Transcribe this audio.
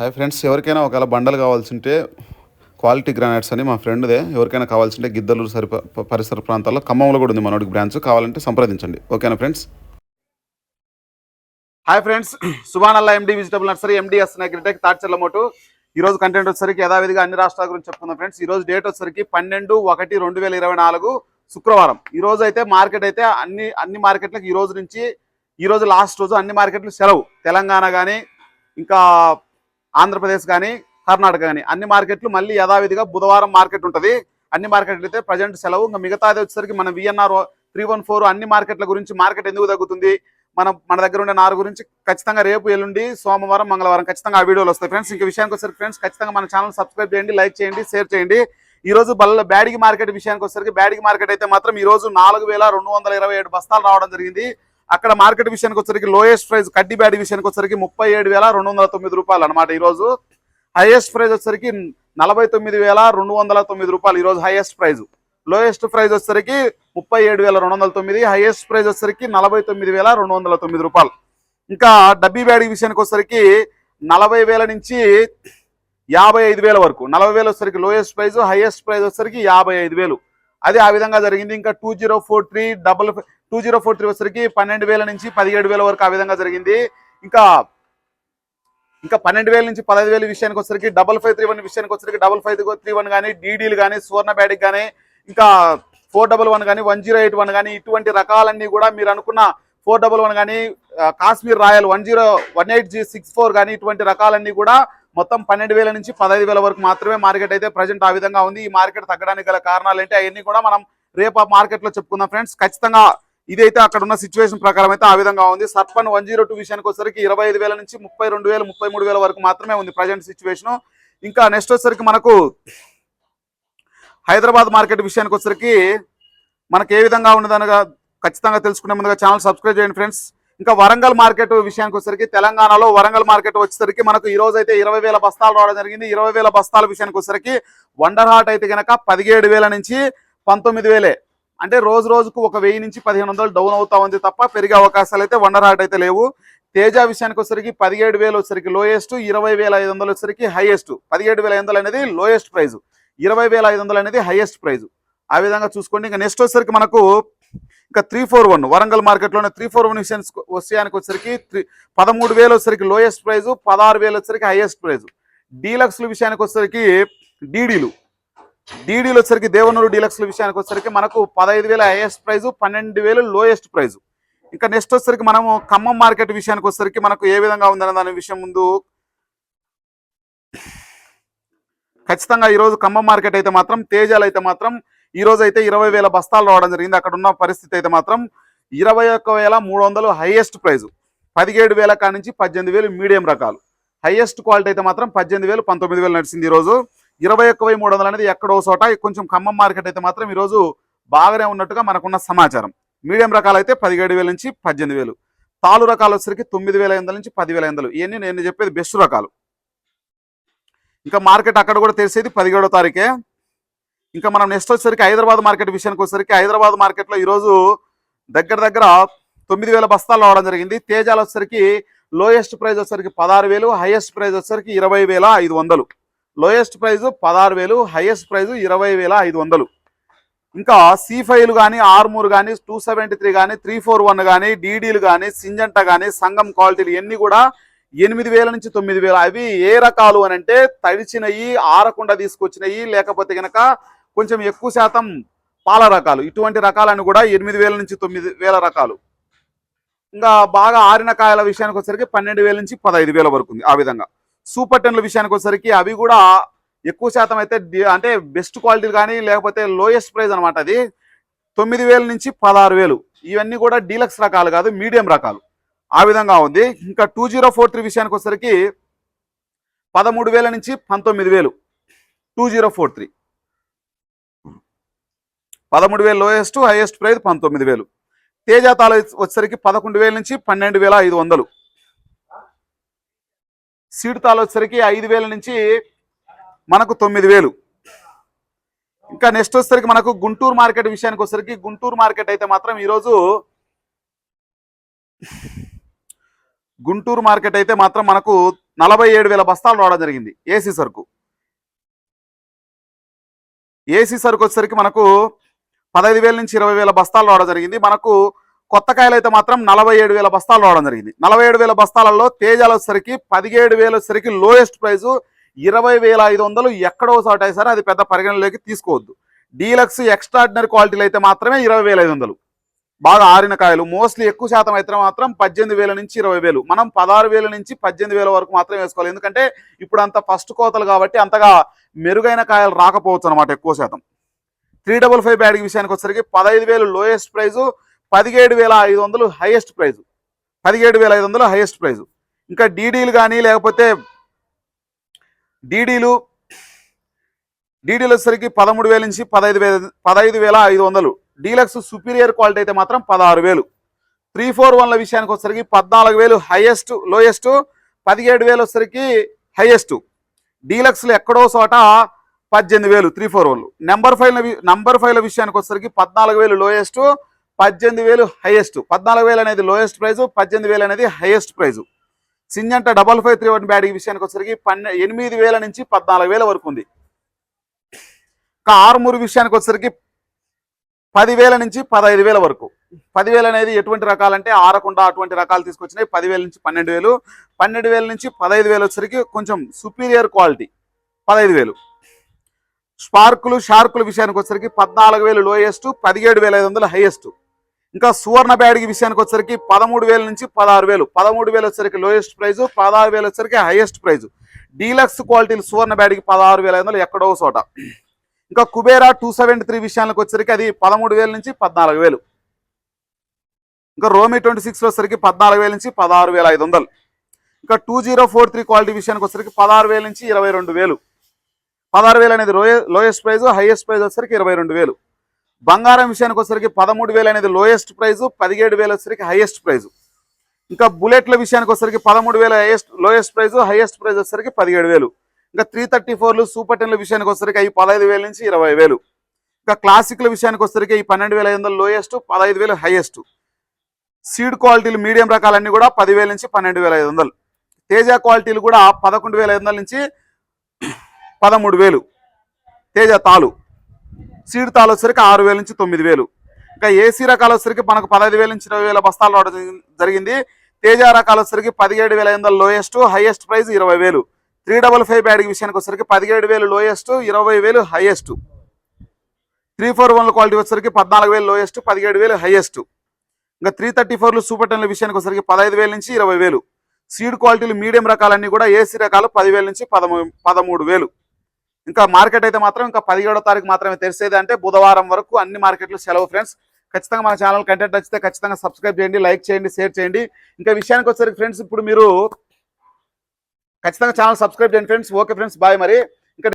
Hi friends ఎవరికైనా ఒకవేళ బండలు కావాల్సింటే క్వాలిటీ గ్రానైట్స్ అని మా ఫ్రెండ్దే ఎవరికైనా కావాల్సింటే గిద్దలూరు సరి పరిసర ప్రాంతాల్లో ఖమ్మంలో కూడా ఉంది మనోడికి బ్రాంచ్ కావాలంటే సంప్రదించండి. ఓకేనా friends hi friends సుభానల్లా MD vegetable nursery MDS agritech తాడ్చెల్ల మోటు. ఈ రోజు కంటెంట్ వచ్చేసరికి యథావిధిగా అన్ని రాష్ట్రాల గురించి చెప్పుకుందాం ఫ్రెండ్స్ ఈ రోజు డేట్ వచ్చేసరికి పన్నెండు ఒకటి రెండు వేల ఇరవై నాలుగు శుక్రవారం. ఈ రోజు అయితే మార్కెట్ అయితే అన్ని అన్ని మార్కెట్లకు ఈ రోజు నుంచి ఈ రోజు లాస్ట్ రోజు అన్ని మార్కెట్లు సెలవు. తెలంగాణ కానీ ఇంకా ఆంధ్రప్రదేశ్ కానీ కర్ణాటక కానీ అన్ని మార్కెట్లు మళ్ళీ యథావిధిగా బుధవారం మార్కెట్ ఉంటుంది. అన్ని మార్కెట్లు అయితే ప్రజెంట్ సెలవు. ఇంకా మిగతాది వచ్చేసరికి మన విఎన్ఆర్ త్రీ వన్ ఫోర్ అన్ని మార్కెట్ల గురించి మార్కెట్ ఎందుకు తగ్గుతుంది? మన మన దగ్గర ఉండే నారు గురించి ఖచ్చితంగా రేపు ఎల్లుండి సోమవారం మంగళవారం ఖచ్చితంగా ఆ వీడియోలు వస్తాయి. ఫ్రెండ్స్ ఇంకా విషయానికి వచ్చేసరికి ఫ్రెండ్స్ ఖచ్చితంగా మన ఛానల్ సబ్స్క్రైబ్ చేయండి లైక్ చేయండి షేర్ చేయండి. ఈ రోజు బల్ల బ్యాడిగి మార్కెట్ విషయానికి వచ్చేసరికి బ్యాడిగి మార్కెట్ అయితే మాత్రం ఈ రోజు నాలుగు వేల రెండు వందల ఇరవై ఏడు బస్తాలు రావడం జరిగింది. అక్కడ మార్కెట్ విషయానికి వచ్చరికి లోయెస్ట్ ప్రైస్ కడ్డీ బ్యాడ్ విషయానికి వచ్చేసరికి ముప్పై ఏడు వేల రెండు వందల తొమ్మిది రూపాయలు అనమాట ఈ రోజు హైయెస్ట్ ప్రైజ్ వచ్చేసరికి నలభై తొమ్మిది వేల రెండు వందల తొమ్మిది రూపాయలు ఈరోజు హైయెస్ట్ ప్రైజ్ లోయెస్ట్ ప్రైజ్ వచ్చేసరికి ముప్పై ఏడు వేల రెండు వందల తొమ్మిది హైయెస్ట్ ప్రైజ్ వచ్చరికి నలభై తొమ్మిది వేల రెండు వందల తొమ్మిది రూపాయలు. ఇంకా డబ్బీ బ్యాడ్ విషయానికి వచ్చరికి నలభై వేల నుంచి యాభై ఐదు వేల వరకు. నలభై వేలు వచ్చరికి లోయెస్ట్ ప్రైస్ హైయెస్ట్ ప్రైస్ వచ్చేసరికి యాభై ఐదు వేలు. అది ఆ విధంగా జరిగింది. ఇంకా two zero four three double two zero four three వచ్చేసరికి పన్నెండు వేల నుంచి పదిహేడు వేల వరకు ఆ విధంగా జరిగింది. ఇంకా ఇంకా పన్నెండు వేల నుంచి పదహైదు వేల విషయానికి వచ్చేసరికి డబల్ ఫైవ్ త్రీ వన్ విషయానికి వచ్చేసరికి డబల్ ఫైవ్ త్రీ వన్ కానీ డీడీలు కానీ సువర్ణ బ్యాటిక్ కానీ ఇంకా ఫోర్ డబల్ వన్ కానీ వన్ జీరో ఎయిట్ వన్ కానీ ఇటువంటి రకాలన్నీ కూడా మీరు అనుకున్న ఫోర్ డబల్ వన్ కానీ Kashmir royal one zero one eight G six four కానీ ఇటువంటి రకాలన్నీ కూడా మొత్తం పన్నెండు వేల నుంచి పదహైదు వేల వరకు మాత్రమే మార్కెట్ అయితే ప్రజెంట్ ఆ విధంగా ఉంది. ఈ మార్కెట్ తగ్గడానికి గల కారణాలు ఏంటి? అవన్నీ కూడా మనం రేపు ఆ మార్కెట్లో చెప్పుకుందాం ఫ్రెండ్స్. ఖచ్చితంగా ఇదైతే అక్కడ ఉన్న సిచ్యువేషన్ ప్రకారం అయితే ఆ విధంగా ఉంది. సర్పన్ వన్ జీరో టూ విషయానికి వచ్చేసరికి ఇరవై ఐదు వేల నుంచి ముప్పై రెండు వేల ముప్పై మూడు వేల వరకు మాత్రమే ఉంది ప్రజెంట్ సిచ్యువేషన్ ఇంకా నెక్స్ట్ వచ్చేసరికి మనకు హైదరాబాద్ మార్కెట్ విషయానికి వచ్చేసరికి మనకి ఏ విధంగా ఉన్నదనగా ఖచ్చితంగా తెలుసుకునే ముందుగా ఛానల్ సబ్స్క్రైబ్ చేయండి ఫ్రెండ్స్. ఇంకా వరంగల్ మార్కెట్ విషయానికి వచ్చేసరికి తెలంగాణలో వరంగల్ మార్కెట్ వచ్చేసరికి మనకు ఈ రోజు అయితే ఇరవై వేల బస్తాలు రావడం జరిగింది. ఇరవై వేల బస్తాల విషయానికి వచ్చేసరికి వండర్ హాట్ అయితే కనుక పదిహేడు వేల నుంచి పంతొమ్మిది వేలే. అంటే రోజు రోజుకు ఒక వెయ్యి నుంచి పదిహేను వందలు డౌన్ అవుతా ఉంది తప్ప పెరిగే అవకాశాలు అయితే వండర్ హాట్ అయితే లేవు. తేజ విషయానికి వచ్చేసరికి పదిహేడు వేలు వచ్చేసరికి లోయెస్ట్ ఇరవై వేల ఐదు వందలు వచ్చరికి హైయెస్ట్. పదిహేడు వేల ఐదు వందలు అనేది లోయెస్ట్ ప్రైజ్. ఇరవై వేల ఐదు వందలు అనేది హైయెస్ట్ ప్రైజ్. ఆ విధంగా చూసుకోండి. ఇంకా నెక్స్ట్ వచ్చరికి మనకు ఇంకా త్రీ ఫోర్ వన్ వరంగల్ మార్కెట్లోనే త్రీ ఫోర్ వన్ విషయానికి విషయానికి వచ్చేసరికి త్రీ పదమూడు వేలు వచ్చరికి లోయెస్ట్ ప్రైజ్ పదహారు వేలు వచ్చరికి హైయెస్ట్ ప్రైజ్ డీలక్స్ల విషయానికి వచ్చరికి డీడీలు. డీడీలు వచ్చరికి దేవనూరు డీలక్స్ల విషయానికి వచ్చేసరికి మనకు పదహైదు వేల హైయెస్ట్ ప్రైజ్ పన్నెండు వేలు లోయెస్ట్ ప్రైజ్ ఇంకా నెక్స్ట్ వచ్చేసరికి మనము ఖమ్మం మార్కెట్ విషయానికి వచ్చేసరికి మనకు ఏ విధంగా ఉందనే దాని విషయం ముందు ఖచ్చితంగా ఈరోజు ఖమ్మం మార్కెట్ అయితే మాత్రం తేజాలు అయితే మాత్రం ఈ రోజు అయితే ఇరవై వేల బస్తాలు రావడం జరిగింది. అక్కడ ఉన్న పరిస్థితి అయితే మాత్రం ఇరవై ఒక్క వేల మూడు వందలు హైయెస్ట్ ప్రైజ్. పదిహేడు వేల కాడ నుంచి పద్దెనిమిది వేలు మీడియం రకాలు. హైయెస్ట్ క్వాలిటీ అయితే మాత్రం పద్దెనిమిది వేలు పంతొమ్మిది వేలు నడిచింది ఈరోజు ఇరవై ఒక్క వెయ్యి మూడు వందలు అనేది ఎక్కడో చోట కొంచెం ఖమ్మం మార్కెట్ అయితే మాత్రం ఈరోజు బాగానే ఉన్నట్టుగా మనకున్న సమాచారం. మీడియం రకాలు అయితే పదిహేడు వేల నుంచి పద్దెనిమిది వేలు. తాలు రకాలు వచ్చేసరికి తొమ్మిది వేల ఐదు నుంచి పదివేల ఐదు ఇవన్నీ నేను చెప్పేది బెస్ట్ రకాలు. ఇంకా మార్కెట్ అక్కడ కూడా తెలిసేది పదిహేడో తారీఖే. ఇంకా మనం నెక్స్ట్ వచ్చేసరికి హైదరాబాద్ మార్కెట్ విషయానికి వచ్చేసరికి హైదరాబాద్ మార్కెట్లో ఈరోజు దగ్గర దగ్గర తొమ్మిది వేల బస్తాలు రావడం జరిగింది. తేజాలు వచ్చేసరికి లోయెస్ట్ ప్రైజ్ వచ్చేసరికి పదహారు వేలు హైయెస్ట్ ప్రైజ్ వచ్చేసరికి ఇరవై వేల ఐదు వందలు. లోయెస్ట్ ప్రైజు పదహారు వేలు హైయెస్ట్ ప్రైజు ఇరవై వేల ఐదు వందలు. ఇంకా సి ఫైవ్లు కానీ ఆర్మూర్ కానీ టూ సెవెంటీ త్రీ కానీ త్రీ ఫోర్ వన్ కానీ డీడీలు కానీ సింజంట కానీ సంగం క్వాలిటీలు ఇవన్నీ కూడా ఎనిమిది వేల నుంచి తొమ్మిది వేల. అవి ఏ రకాలు అని అంటే తడిచినవి ఆరకుండా తీసుకొచ్చినవి లేకపోతే కనుక కొంచెం ఎక్కువ శాతం పాల రకాలు. ఇటువంటి రకాలను కూడా ఎనిమిది వేల నుంచి తొమ్మిది వేల రకాలు. ఇంకా బాగా ఆరిన కాయల విషయానికి వచ్చేసరికి పన్నెండు వేల నుంచి పదహైదు వేల వరకు ఉంది ఆ విధంగా. సూపర్ టెన్ల విషయానికి వచ్చేసరికి అవి కూడా ఎక్కువ శాతం అయితే అంటే బెస్ట్ క్వాలిటీ కానీ లేకపోతే లోయెస్ట్ ప్రైస్ అనమాట అది. తొమ్మిది వేల నుంచి పదహారు వేలు. ఇవన్నీ కూడా డీలక్స్ రకాలు కాదు మీడియం రకాలు. ఆ విధంగా ఉంది. ఇంకా టూ జీరో ఫోర్ త్రీ విషయానికి వచ్చేసరికి పదమూడు వేల నుంచి పంతొమ్మిది వేలు. Two zero four three. పదమూడు వేలు లోయెస్ట్ హైయెస్ట్ ప్రైస్ పంతొమ్మిది వేలు. తేజ తాళ వచ్చేసరికి పదకొండు వేల నుంచి పన్నెండు వేల ఐదు వందలు. సీడ్ తాళ వచ్చేసరికి ఐదు వేల నుంచి మనకు తొమ్మిది వేలు. ఇంకా నెక్స్ట్ వచ్చేసరికి మనకు గుంటూరు మార్కెట్ విషయానికి వచ్చేసరికి గుంటూరు మార్కెట్ అయితే మాత్రం ఈరోజు గుంటూరు మార్కెట్ అయితే మాత్రం మనకు నలభై ఏడు వేల బస్తాలు రావడం జరిగింది. ఏసీ సరుకు. ఏసీ సరుకు వచ్చేసరికి మనకు పదహైదు వేల నుంచి ఇరవై వేల బస్తాలు రావడం జరిగింది. మనకు కొత్త కాయలు అయితే మాత్రం నలభై ఏడు వేల బస్తాలు రావడం జరిగింది. నలభై ఏడు వేల బస్తాలలో తేజాలు వచ్చేసరికి పదిహేడు వేలు వచ్చేసరికి లోయెస్ట్ ప్రైస్ ఇరవై వేల ఐదు వందలు ఎక్కడో చోట సరే అది పెద్ద పరిగణలోకి తీసుకోవద్దు. డీలక్స్ ఎక్స్ట్రాడినరీ క్వాలిటీలు అయితే మాత్రమే ఇరవై వేల ఐదు వందలు. బాగా ఆరిన కాయలు. మోస్ట్లీ ఎక్కువ శాతం అయితే మాత్రం పద్దెనిమిది వేల నుంచి ఇరవై వేలు. మనం పదహారు వేల నుంచి పద్దెనిమిది వేల వరకు మాత్రమే వేసుకోవాలి. ఎందుకంటే ఇప్పుడు అంత ఫస్ట్ కోతలు కాబట్టి అంతగా మెరుగైన కాయలు రాకపోవచ్చు అనమాట ఎక్కువ శాతం. త్రీ డబల్ ఫైవ్ బ్యాగ్ విషయానికి వచ్చేసరికి పదహైదు వేలు లోయెస్ట్ ప్రైజు పదిహేడు వేల ఐదు వందలు హైయెస్ట్ ప్రైజు. పదిహేడు వేల ఐదు వందలు హైయెస్ట్ ప్రైజు. ఇంకా డీడీలు కానీ లేకపోతే డీడీలు డీడీలు వచ్చేసరికి పదమూడు వేల నుంచి పదహైదు వేల పదహైదు వేల ఐదు వందలు. డీలక్స్ సుపీరియర్ క్వాలిటీ అయితే మాత్రం పదహారు వేలు. త్రీ ఫోర్ వన్ల విషయానికి వచ్చేసరికి పద్నాలుగు వేలు హైయెస్ట్ లోయెస్ట్ పదిహేడు వేలు వచ్చేసరికి హైయెస్ట్. డీలక్స్లు ఎక్కడో చోట పద్దెనిమిది వేలు త్రీ ఫోర్ వన్లు నెంబర్ ఫైవ్ నెంబర్ ఫైవ్ల విషయానికి వచ్చేసరికి పద్నాలుగు వేలు లోయెస్ట్ పద్దెనిమిది వేలు హైయెస్ట్ పద్నాలుగు వేలు అనేది లోయెస్ట్ ప్రైజు పద్దెనిమిది వేలు అనేది highest price Syngenta double five three one bad విషయానికి వచ్చేసరికి పన్నె ఎనిమిది వేల నుంచి పద్నాలుగు వేల వరకు ఉంది. ఇంకా ఆరుమూరు విషయానికి వచ్చేసరికి పదివేల నుంచి పదహైదు వేల వరకు. పదివేలు అనేది ఎటువంటి రకాలంటే ఆరకుండా అటువంటి రకాలు తీసుకొచ్చినాయి. పదివేల నుంచి పన్నెండు వేలు. పన్నెండు వేల నుంచి పదహైదు వేలు వచ్చేసరికి కొంచెం సుపీరియర్ క్వాలిటీ పదహైదు వేలు. స్పార్కులు షార్కుల విషయానికి వచ్చరికి పద్నాలుగు వేలు లోయెస్ట్ పదిహేడు వేల ఐదు వందలు హైయెస్ట్. ఇంకా సువర్ణ బ్యాడ్కి విషయానికి వచ్చరికి పదమూడు వేల నుంచి పదహారు వేలు. పదమూడు వేలు వచ్చరికి లోయెస్ట్ ప్రైజు పదహారు వేలు వచ్చరికి హైయెస్ట్ ప్రైజు. డీలక్స్ క్వాలిటీలు సువర్ణ బ్యాడ్కి పదహారు వేల ఐదు వందలు ఎక్కడో చోట. ఇంకా కుబేరా టూ సెవెంటీ త్రీ విషయానికి వచ్చేసరికి అది పదమూడు వేల నుంచి పద్నాలుగు వేలు. ఇంకా రోమి ట్వంటీ సిక్స్ వచ్చరికి పద్నాలుగు వేల నుంచి పదహారు వేల ఐదు వందలు. ఇంకా two zero four three quality విషయానికి వచ్చరికి పదహారు వేల నుంచి ఇరవై రెండు వేలు. పదహారు వేలు అనేది low lowest price highest price వచ్చేసరికి ఇరవై రెండు వేలు. బంగారం విషయానికి వచ్చరికి పదమూడు వేలు అనేది లోయెస్ట్ ప్రైజ్ పదిహేడు వేలు వచ్చరికి హైయెస్ట్ ప్రైజ్ ఇంకా బుల్లెట్ల విషయానికి వచ్చేసరికి పదమూడు వేల highest lowest price highest price వచ్చరికి పదిహేడు వేలు. ఇంకా త్రీ థర్టీ ఫోర్లు సూపర్ టెన్ల విషయానికి వచ్చరికి అవి పదహైదు వేల నుంచి ఇరవై వేలు. ఇంకా క్లాసిక్ల విషయానికి వచ్చేసరికి ఈ పన్నెండు వేల ఐదు వందలు లోయెస్ట్ పదహైదు వేలు హైయెస్ట్ సీడ్ క్వాలిటీలు మీడియం రకాలన్నీ కూడా పదివేల నుంచి పన్నెండు వేల ఐదు వందలు. తేజ క్వాలిటీలు కూడా పదకొండు వేల ఐదు వందల నుంచి పదమూడు వేలు. తేజ తాలు. సీడ్ తాలు వచ్చరికి ఆరు వేల నుంచి తొమ్మిది వేలు. ఇంకా ఏసీ రకాలు వచ్చరికి మనకు పదహైదు వేల నుంచి ఇరవై వేల బస్తాలు రావడం జరిగింది. తేజ రకాలు వచ్చరికి పదిహేడు వేల ఐదు లోయెస్ట్ హైయెస్ట్ ప్రైస్ ఇరవై వేలు. త్రీ డబల్ ఫైవ్ బ్యాడ్ విషయానికి వచ్చరికి పదిహేడు వేలు లోయెస్ట్ ఇరవై వేలు highest. Three four one quality వచ్చేసరికి పద్నాలుగు వేలు లోయెస్ట్ పదిహేడు వేలు హైయెస్ట్. ఇంకా త్రీ థర్టీ ఫోర్లు సూపర్ టెన్ల విషయానికి వచ్చరికి పదహైదు వేల నుంచి ఇరవై వేలు. సీడ్ క్వాలిటీలు మీడియం రకాలన్నీ కూడా ఏసీ రకాలు పదివేల నుంచి పదమూ పదమూడు వేలు. ఇంకా మార్కెట్ అయితే మాత్రం ఇంకా పదిహేడో తారీఖు మాత్రమే తెరిసేది. అంటే బుధవారం వరకు అన్ని మార్కెట్లు సెలవు ఫ్రెండ్స్. ఖచ్చితంగా మన ఛానల్ కంటెంట్ నచ్చితే ఖచ్చితంగా సబ్స్క్రైబ్ చేయండి లైక్ చేయండి షేర్ చేయండి. ఇంకా విషయానికి వచ్చేసరికి ఫ్రెండ్స్ ఇప్పుడు మీరు ఖచ్చితంగా ఛానల్ సబ్స్క్రైబ్ చేయండి ఫ్రెండ్స్. ఓకే ఫ్రెండ్స్ బాయ్ మరి.